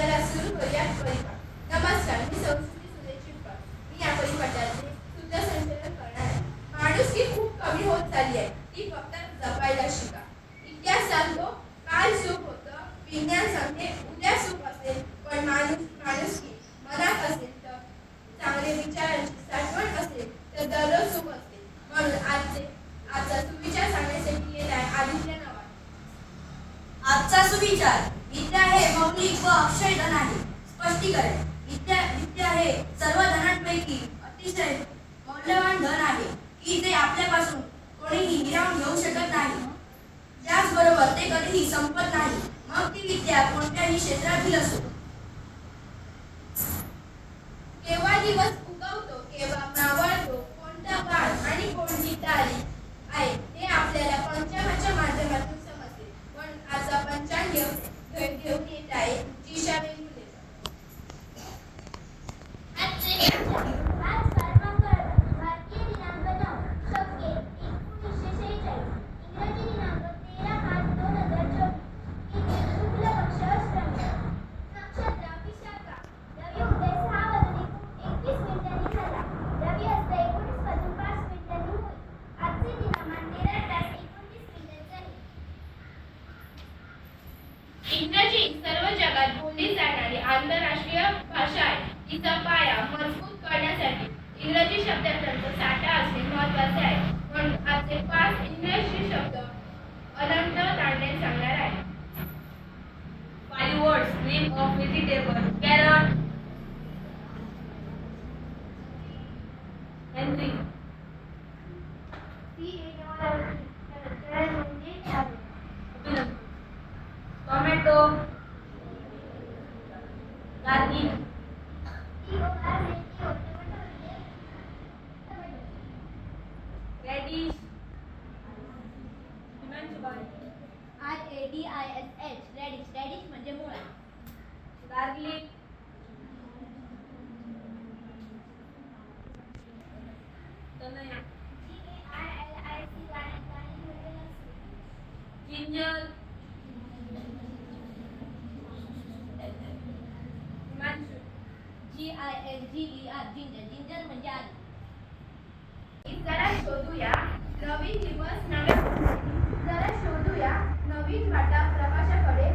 चला सुरू करूया परिपाठ नमस्कार मी संस्कृती सुधे चिंपळ मी या परिपाठाचे सुद्धा संचलन करणार आहे माणूस की खूप कमी होत चालली आहे ती फक्त जपायला शिका इतिहास सांगतो काल सुख होतं विज्ञान सांगते उद्या सुख असेल पण माणूस माणूस की मनात असेल तर चांगले विचारांची साठवण असेल तर दररोज सुख असेल म्हणून आजचे आजचा सुविचार सांगण्यासाठी येत आहे आदित्य नावा आजचा सुविचार. विद्या हे मौलिक व अक्षय धन आहे. स्पष्टीकरण. विद्या विद्या हे सर्व धनांपैकी अतिशय मौल्यवान धन आहे. की ते आपल्यापासून कोणीही हिरावून घेऊ शकत नाही. त्याचबरोबर ते कधीही संपत नाही. मग ती विद्या कोणत्याही क्षेत्रातील असो. इंग्रजी शब्दांचा साठा असणे महत्त्वाचे आहे म्हणून आजचे पाच इंग्रजी शब्द अनंत तांडे सांगणार आहे five words name of vegetable carrot Henry. ती एक म्हणजे Abhinandan. Tomato. Garlic. ती ओळख ती म्हणजे Radish. Himanshu R A D I S H radish radish म्हणजे मुळा Garlic. Tanaya. G A I L. G I L G E R ginger ginger म्हणजे आलू जरा शोधूया नवीन दिवस नव्या जरा शोधूया नवीन वाटा प्रकाशाकडे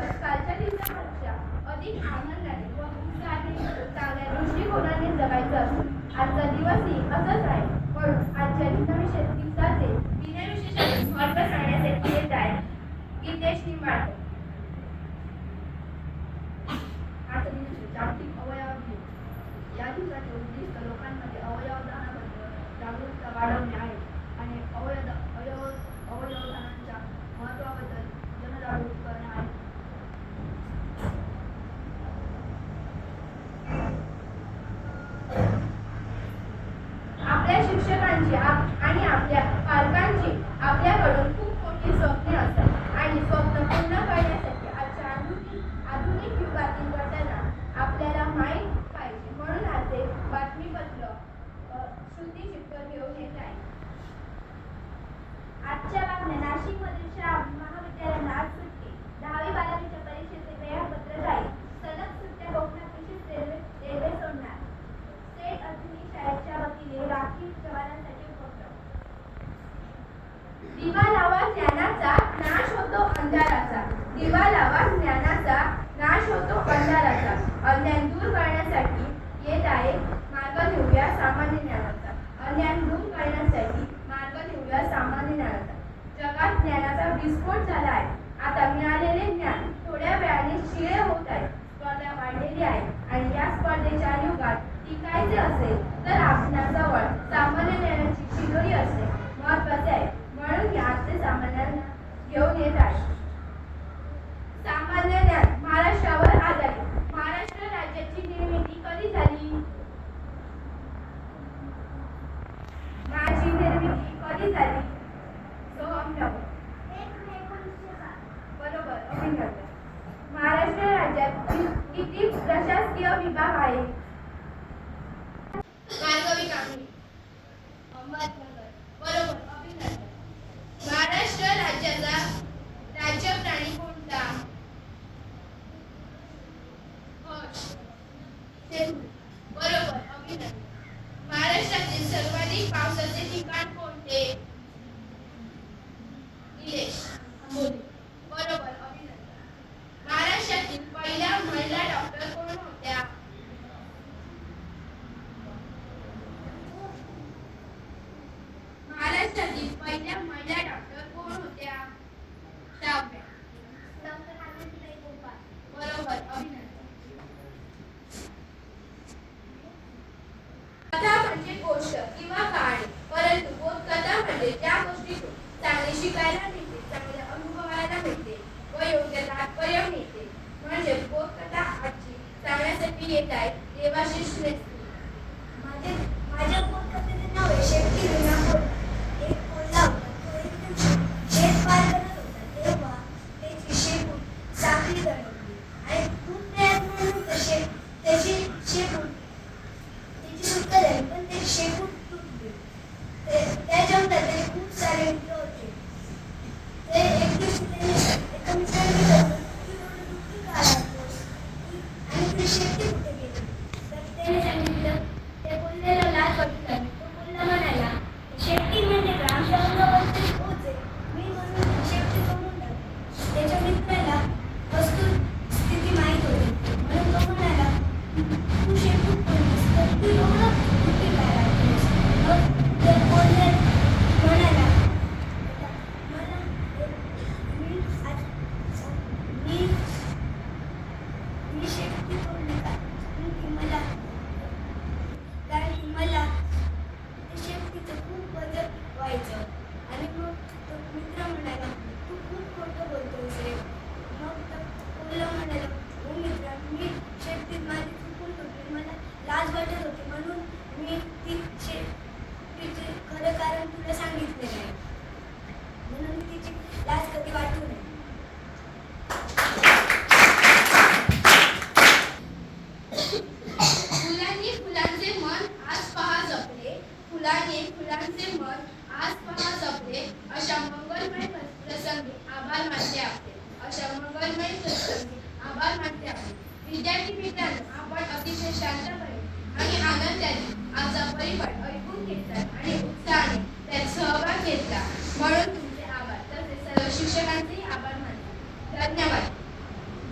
दिवस कालच्या दिवसापेक्षा अधिक आनंदाने व उत्साहाने चांगल्या दृष्टिकोनाने जगायचं असून आजचा दिवसही असंच आहे. म्हणून शिक्षकांची आणि आपल्या पालकांची आपल्याकडून खूप मोठी स्वप्ने असतात. आणि स्वप्न पूर्ण करण्यासाठी आजच्या आधुनिक आधुनिक युगातील घटना आपल्याला माहीत पाहिजे. म्हणून आज एक बातमीपत्र श्रुती चित्र घेऊन येत आहे. आजच्या बातम्या नाशिकमधील शाळा किती प्रशासकीय विभाग आहे? अहमदनगर. बरोबर अभिनंदन महाराष्ट्र राज्याचा राज्य प्राणी कोणता? बरोबर अभिनंदन महाराष्ट्रातील सर्वाधिक पावसाचे ठिकाण कोण? এটাই। দেবাশিস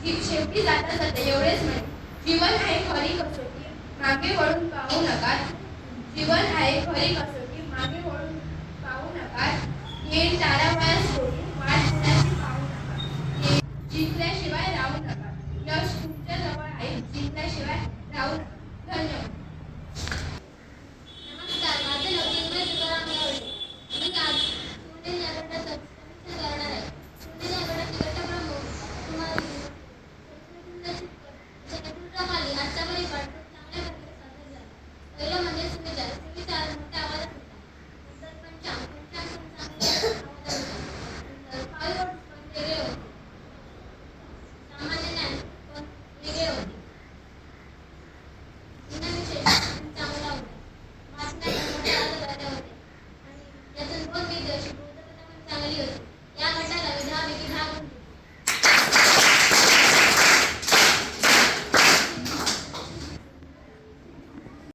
जीव शेवटी जाता जाता एवढेच म्हणे जीवन आहे खरी कसोटी मागे वळून पाहू नका जीवन आहे खरी कसोटी मागे वळून पाहू नका हे तारा वयास सोडून वाट कुणाची पाहू नका जिंकल्याशिवाय राहू नका यश तुमच्या जवळ आहे जिंकल्याशिवाय राहू नका धन्यवाद.